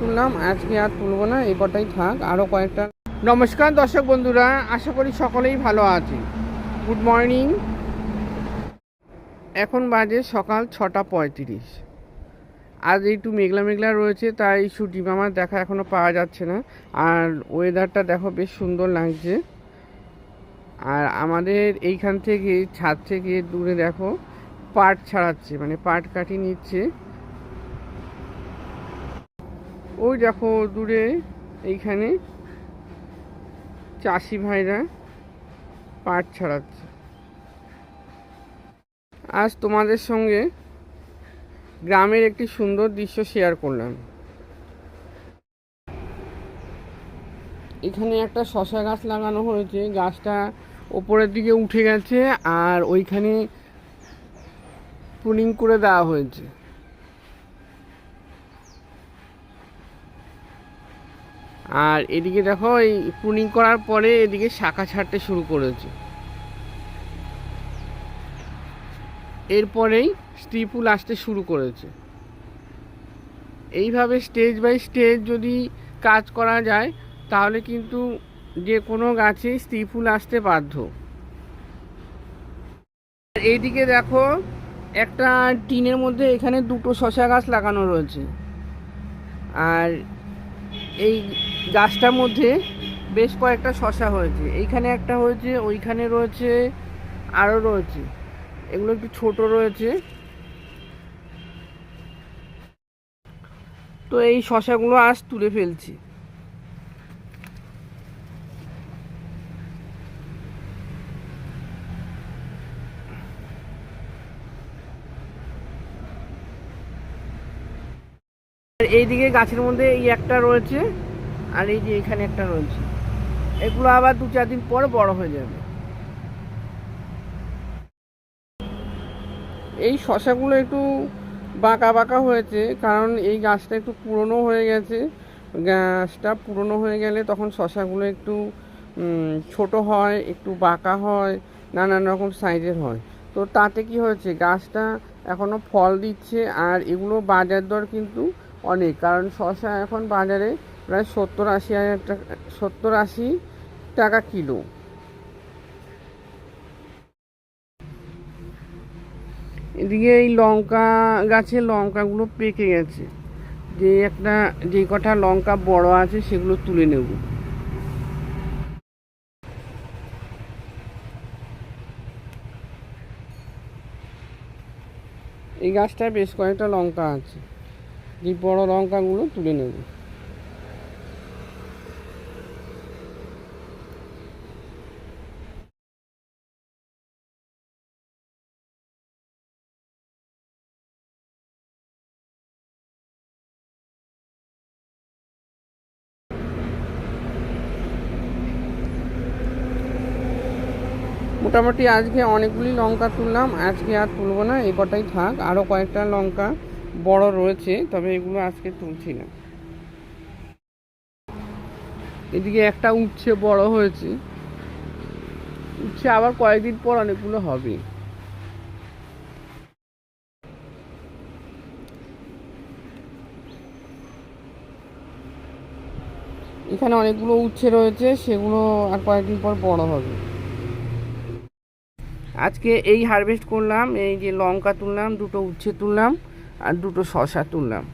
তুললাম, আজকে আর তুলবো না, এই থাক আরও কয়েকটা। নমস্কার দর্শক বন্ধুরা, আশা করি সকলেই ভালো আছে গুড মর্নিং এখন বাজে সকাল ছটা পঁয়ত্রিশ। আজ একটু মেঘলা মেঘলা রয়েছে, তাই ছুটি মামার দেখা এখনও পাওয়া যাচ্ছে না। আর ওয়েদারটা দেখো বেশ সুন্দর লাগছে। আর আমাদের এইখান থেকে, ছাদ থেকে দূরে দেখো, পাট ছাড়াচ্ছে মানে পাট কাটি নিচ্ছে। ওই দেখো দূরে এইখানে চাষি ভাইরা পাট ছাড়াচ্ছে। আজ তোমাদের সঙ্গে গ্রামের একটি সুন্দর দৃশ্য শেয়ার করলাম। এখানে একটা শশা গাছ লাগানো হয়েছে। গাছটা ওপরের দিকে উঠে গেছে আর ওইখানে পুলিং করে দেওয়া হয়েছে। আর এদিকে দেখো, এই প্রুনিং করার পরে এদিকে শাখা ছাড়তে শুরু করেছে। এরপরেই স্ত্রী ফুল আসতে শুরু করেছে। এইভাবে স্টেজ বাই স্টেজ যদি কাজ করা যায়, তাহলে কিন্তু যে কোনো গাছেই স্ত্রী ফুল আসতে বাধ্য। এইদিকে দেখো, একটা টিনের মধ্যে এখানে দুটো শশা গাছ লাগানো রয়েছে। আর এই গাছটার মধ্যে বেশ কয়েকটা শশা হয়েছে। এইখানে একটা হয়েছে, ওইখানে রয়েছে আরও রয়েছে। এগুলো একটু ছোট রয়েছে। তো এই শশাগুলো আজ তুলে ফেলছি। এইদিকে গাছের মধ্যে এই একটা রয়েছে। আর এই যে এখানে একটা রয়েছে। এগুলো আবার দু চার দিন পর বড় হয়ে যাবে। এই শশাগুলো একটু বাঁকা বাঁকা হয়েছে, কারণ এই গাছটা একটু পুরনো হয়ে গেছে। গাছটা পুরনো হয়ে গেলে তখন শশাগুলো একটু ছোট হয়, একটু বাঁকা হয়, নানান রকম সাইজের হয়। তো তাতে কি হয়েছে, গাছটা এখনও ফল দিচ্ছে, আর এগুলো বাজার দর কিন্তু অনেক, কারণ শশা এখন বাজারে প্রায় সত্তর আশি হাজার টাকা, সত্তর আশি টাকা কিলো। এদিকে এই লঙ্কা, গাছের লঙ্কাগুলো পেকে গেছে। যে একটা, যে কটা লঙ্কা বড় আছে সেগুলো তুলে নেব। এই গাছটায় বেশ কয়েকটা লঙ্কা আছে। যে বড় লঙ্কাগুলো তুলে নেব। মোটামুটি আজকে অনেকগুলি লঙ্কা তুললাম, আজকে আর তুলবো না, এই কটাই থাক। আরও কয়েকটা লঙ্কা বড় রয়েছে, তবে এগুলো আজকে তুলছি না। এদিকে একটা উচ্ছে বড় হয়েছে। উচ্ছে আবার কয়েকদিন পর অনেকগুলো হবে। এখানে অনেকগুলো উচ্ছে রয়েছে, সেগুলো আর কয়েকদিন পর বড় হবে। আজকে এই হারভেস্ট করলাম, এই যে লঙ্কা তুললাম, দুটো উচ্ছে তুললাম। আর দুটো শশা তুললাম।